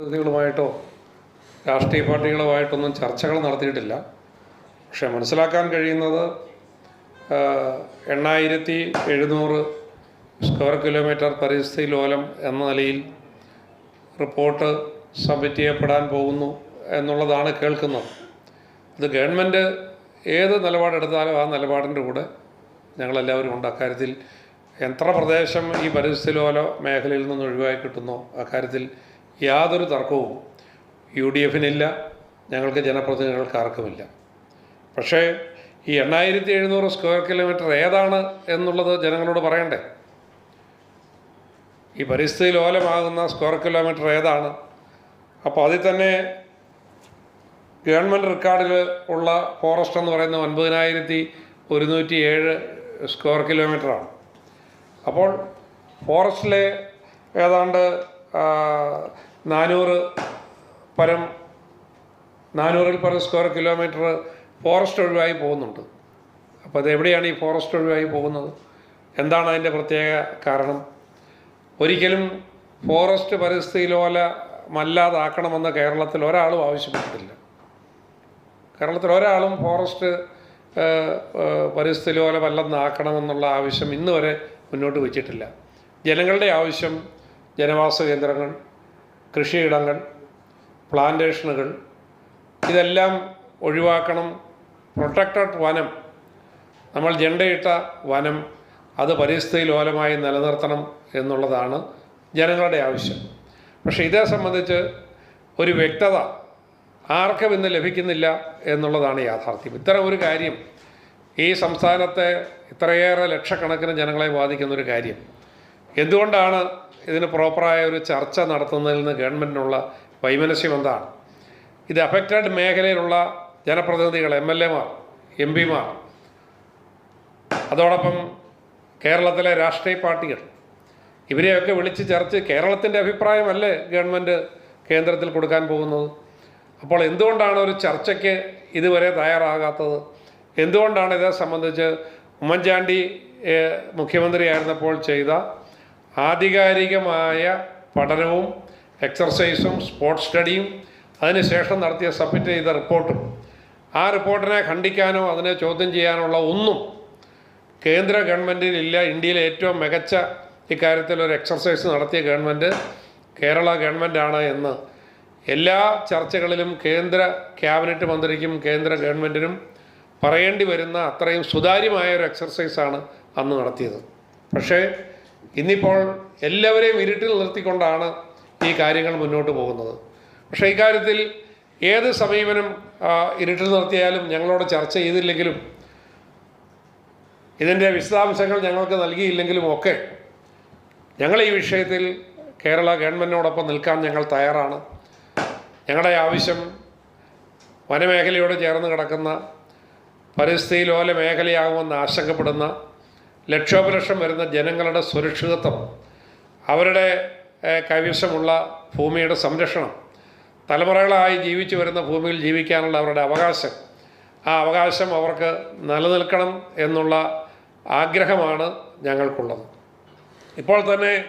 പ്രതിനിധികളുമായിട്ടോ രാഷ്ട്രീയ പാർട്ടികളുമായിട്ടൊന്നും ചർച്ചകൾ നടത്തിയിട്ടില്ല. പക്ഷെ മനസ്സിലാക്കാൻ കഴിയുന്നത് എണ്ണായിരത്തി എഴുന്നൂറ് സ്ക്വയർ കിലോമീറ്റർ പരിസ്ഥിതി ലോലം എന്ന നിലയിൽ റിപ്പോർട്ട് സബ്മിറ്റ് ചെയ്യപ്പെടാൻ പോകുന്നു എന്നുള്ളതാണ് കേൾക്കുന്നത്. അത് ഗവൺമെന്റ് ഏത് നിലപാടെടുത്താലും ആ നിലപാടിന്റെ കൂടെ ഞങ്ങളെല്ലാവരും ഉണ്ട്. അക്കാര്യത്തിൽ എത്ര പ്രദേശം ഈ പരിസ്ഥിതി ലോല മേഖലയിൽ നിന്ന് ഒഴിവായി കിട്ടുന്നോ അക്കാര്യത്തിൽ യാതൊരു തർക്കവും യു ഡി എഫിനില്ല ഞങ്ങൾക്ക് ജനപ്രതിനിധികൾക്ക് ആർക്കുമില്ല പക്ഷേ ഈ എണ്ണായിരത്തി എഴുന്നൂറ് സ്ക്വയർ കിലോമീറ്റർ ഏതാണ് എന്നുള്ളത് ജനങ്ങളോട് പറയണ്ടേ? ഈ പരിസ്ഥിതി ലോലമാകുന്ന സ്ക്വയർ കിലോമീറ്റർ ഏതാണ്? അപ്പോൾ അതിൽ തന്നെ ഗവൺമെന്റ് റെക്കോർഡിൽ ഉള്ള ഫോറസ്റ്റ് എന്ന് പറയുന്ന ഒൻപതിനായിരത്തി ഒരുന്നൂറ്റി ഏഴ് സ്ക്വയർ കിലോമീറ്ററാണ്. അപ്പോൾ ഫോറസ്റ്റിലെ ഏതാണ്ട് നാനൂറ് പരം നാനൂറിൽ പരം സ്ക്വയർ കിലോമീറ്റർ ഫോറസ്റ്റ് ഒഴിവായി പോകുന്നുണ്ട്. അപ്പോൾ അത് എവിടെയാണ് ഈ ഫോറസ്റ്റ് ഒഴിവായി പോകുന്നത്? എന്താണ് അതിന്റെ പ്രത്യേക കാരണം? ഒരിക്കലും ഫോറസ്റ്റ് പരിസ്ഥിതി ലോലമല്ലാതാക്കണമെന്ന് കേരളത്തിൽ ഒരാളും ആവശ്യപ്പെട്ടിട്ടില്ല. കേരളത്തിൽ ഒരാളും ഫോറസ്റ്റ് പരിസ്ഥിതി ലോല പരിസ്ഥിതി ആവശ്യം ഇന്നുവരെ മുന്നോട്ട് വച്ചിട്ടില്ല. ജനങ്ങളുടെ ആവശ്യം ജനവാസ കേന്ദ്രങ്ങൾ കൃഷിയിടങ്ങൾ പ്ലാന്റേഷനുകൾ ഇതെല്ലാം ഒഴിവാക്കണം. പ്രൊട്ടക്റ്റഡ് വനം നമ്മൾ ജണ്ടയിട്ട വനം അത് പരിസ്ഥിതി ലോലമായി നിലനിർത്തണം എന്നുള്ളതാണ് ജനങ്ങളുടെ ആവശ്യം. പക്ഷേ ഇതേ സംബന്ധിച്ച് ഒരു വ്യക്തത ആർക്കും ഇന്ന് ലഭിക്കുന്നില്ല എന്നുള്ളതാണ് യാഥാർത്ഥ്യം. ഇത്തരം ഒരു കാര്യം ഈ സംസ്ഥാനത്തെ ഇത്രയേറെ ലക്ഷക്കണക്കിന് ജനങ്ങളെ ബാധിക്കുന്നൊരു കാര്യം. എന്തുകൊണ്ടാണ് ഇതിന് പ്രോപ്പറായ ഒരു ചർച്ച നടത്തുന്നതിൽ നിന്ന് ഗവൺമെന്റിനുള്ള വൈമനസ്യം എന്താണ്? ഇത് അഫക്റ്റഡ് മേഖലയിലുള്ള ജനപ്രതിനിധികൾ എം എൽ എമാർ എം പിമാർ. അതോടൊപ്പം കേരളത്തിലെ രാഷ്ട്രീയ പാർട്ടികൾ. ഇവരെയൊക്കെ വിളിച്ച് ചർച്ച് കേരളത്തിന്റെ അഭിപ്രായമല്ലേ ഗവൺമെന്റ് കേന്ദ്രത്തിൽ കൊടുക്കാൻ പോകുന്നത്? അപ്പോൾ എന്തുകൊണ്ടാണ് ഒരു ചർച്ചയ്ക്ക് ഇതുവരെ തയ്യാറാകാത്തത്? എന്തുകൊണ്ടാണ് ഇതേ സംബന്ധിച്ച് ഉമ്മൻചാണ്ടി മുഖ്യമന്ത്രിയായിരുന്നപ്പോൾ ചെയ്ത ആധികാരികമായ പഠനവും എക്സർസൈസും സ്പോർട്സ് സ്റ്റഡിയും അതിനുശേഷം നടത്തിയ സബ്മിറ്റ് ചെയ്ത റിപ്പോർട്ടും ആ റിപ്പോർട്ടിനെ ഖണ്ഡിക്കാനോ അതിനെ ചോദ്യം ചെയ്യാനുള്ള ഒന്നും കേന്ദ്ര ഗവൺമെന്റിലില്ല ഇന്ത്യയിലെ ഏറ്റവും മികച്ച ഇക്കാര്യത്തിൽ ഒരു എക്സർസൈസ് നടത്തിയ ഗവൺമെന്റ് കേരള ഗവൺമെന്റാണ് എന്ന് എല്ലാ ചർച്ചകളിലും കേന്ദ്ര ക്യാബിനറ്റ് മന്ത്രിക്കും കേന്ദ്ര ഗവൺമെന്റിനും പറയേണ്ടി വരുന്ന അത്രയും സുതാര്യമായ ഒരു എക്സർസൈസാണ് അന്ന് നടത്തിയത്. പക്ഷേ ഇന്നിപ്പോൾ എല്ലാവരെയും ഇരുട്ടിൽ നിർത്തിക്കൊണ്ടാണ് ഈ കാര്യങ്ങൾ മുന്നോട്ട് പോകുന്നത്. പക്ഷേ ഇക്കാര്യത്തിൽ ഏത് സമീപനം ഇരുട്ടിൽ നിർത്തിയാലും ഞങ്ങളോട് ചർച്ച ചെയ്തില്ലെങ്കിലും ഇതിന്റെ വിശദാംശങ്ങൾ ഞങ്ങൾക്ക് നൽകിയില്ലെങ്കിലും ഒക്കെ ഞങ്ങൾ ഈ വിഷയത്തിൽ കേരള ഗവൺമെന്റിനോടൊപ്പം നിൽക്കാൻ ഞങ്ങൾ തയ്യാറാണ്. ഞങ്ങളുടെ ആവശ്യം വനമേഖലയോട് ചേർന്ന് കിടക്കുന്ന പരിസ്ഥിതി ലോല മേഖലയാകുമെന്ന് ആശങ്കപ്പെടുന്ന ലക്ഷോപലക്ഷം വരുന്ന ജനങ്ങളുടെ സുരക്ഷിതത്വം അവരുടെ കൈവശമുള്ള ഭൂമിയുടെ സംരക്ഷണം തലമുറകളായി ജീവിച്ചു വരുന്ന ഭൂമിയിൽ ജീവിക്കാനുള്ള അവരുടെ അവകാശം. ആ അവകാശം അവർക്ക് നിലനിൽക്കണം എന്നുള്ള ആഗ്രഹമാണ് ഞങ്ങൾക്കുള്ളത്. ഇപ്പോൾ തന്നെ